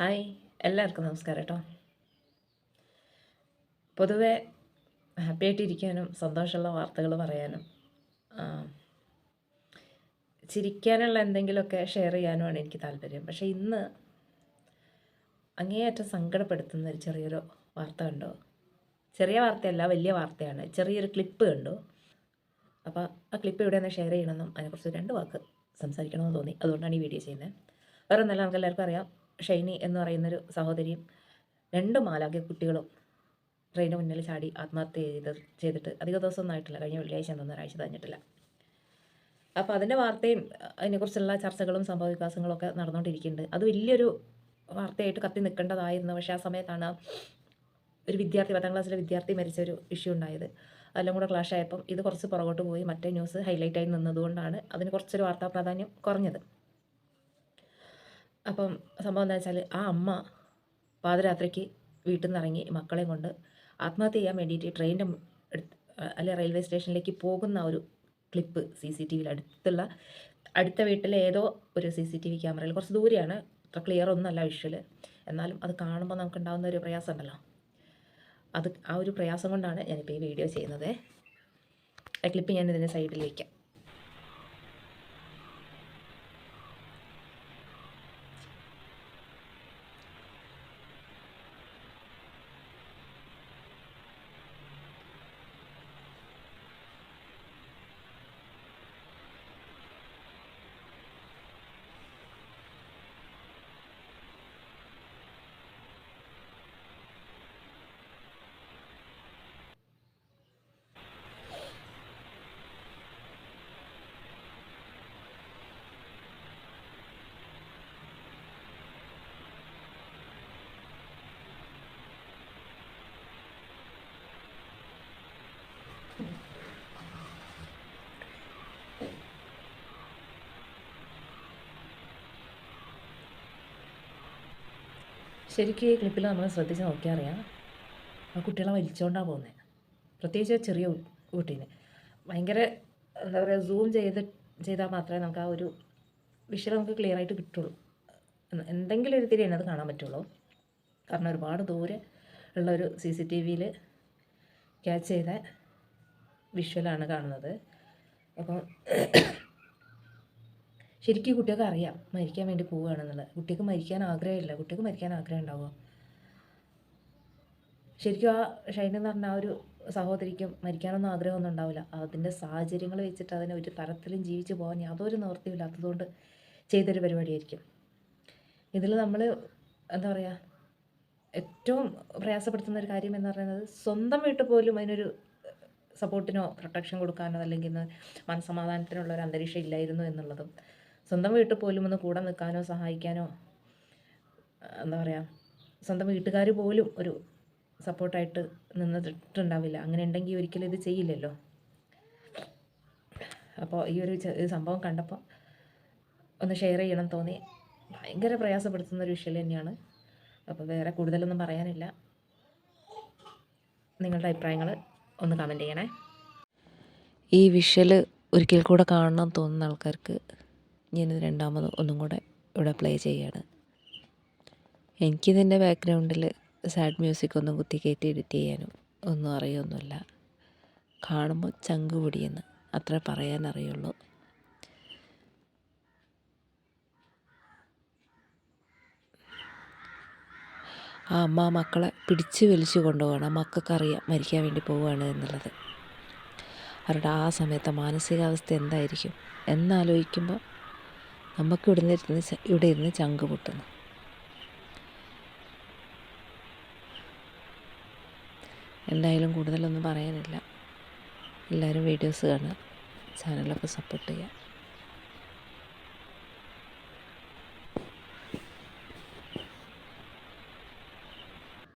Hi എല്ലാവർക്കും നമസ്കാരം കേട്ടോ പൊതുവെ ഹാപ്പി ആയിട്ടിരിക്കാനും സന്തോഷമുള്ള വാർത്തകൾ പറയാനും ചിരിക്കാനുള്ള എന്തെങ്കിലുമൊക്കെ ഷെയർ ചെയ്യാനുമാണ് എനിക്ക് താല്പര്യം. പക്ഷേ ഇന്ന് അങ്ങേയറ്റം സങ്കടപ്പെടുത്തുന്ന ഒരു ചെറിയൊരു വാർത്ത കണ്ടോ. ചെറിയ വാർത്തയല്ല വലിയ വാർത്തയാണ്. ചെറിയൊരു ക്ലിപ്പ് കണ്ടു. അപ്പോൾ ആ ക്ലിപ്പ് ഇവിടെ നിന്ന് ഷെയർ ചെയ്യണമെന്നും അതിനെക്കുറിച്ച് രണ്ട് വാക്ക് സംസാരിക്കണമെന്ന് തോന്നി. അതുകൊണ്ടാണ് ഈ വീഡിയോ ചെയ്യുന്നത്. വേറെ ഒന്നല്ല നമുക്ക് എല്ലാവർക്കും അറിയാം. ഷൈനി എന്ന് പറയുന്നൊരു സഹോദരിയും രണ്ട് മാലാഖ്യ കുട്ടികളും ട്രെയിനിന് മുന്നിൽ ചാടി ആത്മഹത്യ ചെയ്ത് ചെയ്തിട്ട് അധിക ദിവസമൊന്നും ആയിട്ടില്ല കഴിഞ്ഞ വെള്ളിയാഴ്ച എന്തോന്നും ഒരാഴ്ച കഴിഞ്ഞിട്ടില്ല. അപ്പോൾ അതിന്റെ വാർത്തയും അതിനെക്കുറിച്ചുള്ള ചർച്ചകളും സംഭവവികാസങ്ങളൊക്കെ നടന്നുകൊണ്ടിരിക്കുന്നുണ്ട് അത് വലിയൊരു വാർത്തയായിട്ട് കത്തി നിൽക്കേണ്ടതായിരുന്നു. പക്ഷേ ആ സമയത്താണ് ഒരു വിദ്യാർത്ഥി പത്താം ക്ലാസ്സിലെ വിദ്യാർത്ഥി മരിച്ച ഒരു ഇഷ്യൂ ഉണ്ടായത്. അതെല്ലാം കൂടെ ക്ലാഷ് ആയപ്പം ഇത് കുറച്ച് പുറകോട്ട് പോയി മറ്റേ ന്യൂസ് ഹൈലൈറ്റ് ആയി നിന്നതുകൊണ്ടാണ് അതിന് കുറച്ചൊരു വാർത്താ പ്രാധാന്യം കുറഞ്ഞത്. അപ്പം സംഭവം എന്താ വെച്ചാൽ ആ അമ്മ പാതിരാത്രിക്ക് വീട്ടിൽ നിന്ന് ഇറങ്ങി മക്കളെയും കൊണ്ട് ആത്മഹത്യ ചെയ്യാൻ വേണ്ടിയിട്ട് ട്രെയിനിന്റെ അല്ലെ റെയിൽവേ സ്റ്റേഷനിലേക്ക് പോകുന്ന ഒരു ക്ലിപ്പ് സി സി ടി വിയിൽ അടുത്തുള്ള അടുത്ത വീട്ടിലെ ഏതോ ഒരു സി സി ടി വി ക്യാമറയിൽ. കുറച്ച് ദൂരെയാണ് അത്ര ക്ലിയർ ഒന്നുമല്ല വിഷ്വൽ എന്നാലും അത് കാണുമ്പോൾ നമുക്ക് ഉണ്ടാകുന്ന ഒരു പ്രയാസം ഉണ്ടല്ലോ അത് ആ ഒരു പ്രയാസം കൊണ്ടാണ് ഞാനിപ്പോൾ ഈ വീഡിയോ ചെയ്യുന്നത്. ആ ക്ലിപ്പ് ഞാൻ ഇതിന്റെ സൈഡിൽ വയ്ക്കാം ശരിക്കും ഈ ക്ലിപ്പിൽ നമ്മൾ ശ്രദ്ധിച്ച് നോക്കിയാൽ അറിയാം ആ കുട്ടികളെ വലിച്ചുകൊണ്ടാണ് പോകുന്നത് പ്രത്യേകിച്ച് ചെറിയ കുട്ടീനെ. ഭയങ്കര എന്താ പറയുക സൂം ചെയ്ത് ചെയ്താൽ മാത്രമേ നമുക്ക് ആ ഒരു വിഷ്വൽ നമുക്ക് ക്ലിയർ ആയിട്ട് കിട്ടുള്ളൂ. എന്തെങ്കിലും ഒരു തിരി അത് കാണാൻ പറ്റുള്ളൂ. കാരണം ഒരുപാട് ദൂരെ ഉള്ള ഒരു സി സി ടി വിയിൽ ക്യാച്ച് ചെയ്ത വിഷ്വലാണ് കാണുന്നത്. അപ്പം ശരിക്കും കുട്ടികൾക്ക് അറിയാം മരിക്കാൻ വേണ്ടി പോവുകയാണെന്നുള്ളത്. കുട്ടിക്ക് മരിക്കാൻ ആഗ്രഹമില്ല. കുട്ടിക്ക് മരിക്കാൻ ആഗ്രഹം ഉണ്ടാവുക. ശരിക്കും ആ ഷൈൻ എന്ന് പറഞ്ഞ ആ ഒരു സഹോദരിക്കും മരിക്കാനൊന്നും ആഗ്രഹമൊന്നും ഉണ്ടാവില്ല. അതിന്റെ സാഹചര്യങ്ങൾ വെച്ചിട്ട് അതിനെ ഒരു തരത്തിലും ജീവിച്ചു പോകാൻ യാതൊരു നിവൃത്തിയില്ലാത്തതുകൊണ്ട് ചെയ്തൊരു പരിപാടിയായിരിക്കും. ഇതിൽ നമ്മൾ എന്താ പറയുക ഏറ്റവും പ്രയാസപ്പെടുത്തുന്ന ഒരു കാര്യം എന്ന് പറയുന്നത് സ്വന്തം വീട്ടിൽ പോലും അതിനൊരു സപ്പോർട്ടിനോ പ്രൊട്ടക്ഷൻ കൊടുക്കാനോ അല്ലെങ്കിൽ ഇന്ന് മനസമാധാനത്തിനുള്ള ഒരു അന്തരീക്ഷം ഇല്ലായിരുന്നു എന്നുള്ളതും സ്വന്തം വീട്ടിൽ പോലും ഒന്ന് കൂടെ നിൽക്കാനോ സഹായിക്കാനോ എന്താ പറയുക സ്വന്തം വീട്ടുകാർ പോലും ഒരു സപ്പോർട്ടായിട്ട് നിന്നിട്ടുണ്ടാവില്ല. അങ്ങനെ ഉണ്ടെങ്കിൽ ഒരിക്കലും ഇത് ചെയ്യില്ലല്ലോ. അപ്പോൾ ഈ ഒരു സംഭവം കണ്ടപ്പോൾ ഒന്ന് ഷെയർ ചെയ്യണം തോന്നി. ഭയങ്കര പ്രയാസപ്പെടുത്തുന്ന ഒരു വിഷയം തന്നെയാണ്. അപ്പോൾ വേറെ കൂടുതലൊന്നും പറയാനില്ല. നിങ്ങളുടെ അഭിപ്രായങ്ങൾ ഒന്ന് കമന്റ് ചെയ്യണേ. ഈ വിഷ്വൽ ഒരിക്കൽ കൂടെ കാണണം തോന്നുന്ന ആൾക്കാർക്ക് ഞാനിത് രണ്ടാമത് ഒന്നും കൂടെ ഇവിടെ പ്ലേ ചെയ്യാണ്. എനിക്കിതിന്റെ ബാക്ക്ഗ്രൗണ്ടിൽ സാഡ് മ്യൂസിക് ഒന്നും കുത്തി കയറ്റി എഡിറ്റ് ചെയ്യാനും ഒന്നും അറിയൊന്നുമില്ല. കാണുമ്പോൾ ചങ്ക് പൊടിയെന്ന്. അത്ര പറയാൻ അറിയുള്ളൂ. ആ അമ്മ മക്കളെ പിടിച്ച് വലിച്ചു കൊണ്ടുപോകണം ആ മക്കൾക്കറിയാം മരിക്കാൻ വേണ്ടി പോവുകയാണ് എന്നുള്ളത്. അവരുടെ ആ സമയത്തെ മാനസികാവസ്ഥ എന്തായിരിക്കും? എന്നാലോചിക്കുമ്പോൾ നമുക്ക് ഇവിടെ ഇരുന്ന് ഇവിടെ ഇരുന്ന് ചങ്ക് പൊട്ടുന്നു. എന്തായാലും കൂടുതലൊന്നും പറയാനില്ല. എല്ലാവരും വീഡിയോസ് കാണുക ചാനലൊക്കെ സപ്പോർട്ട് ചെയ്യുക.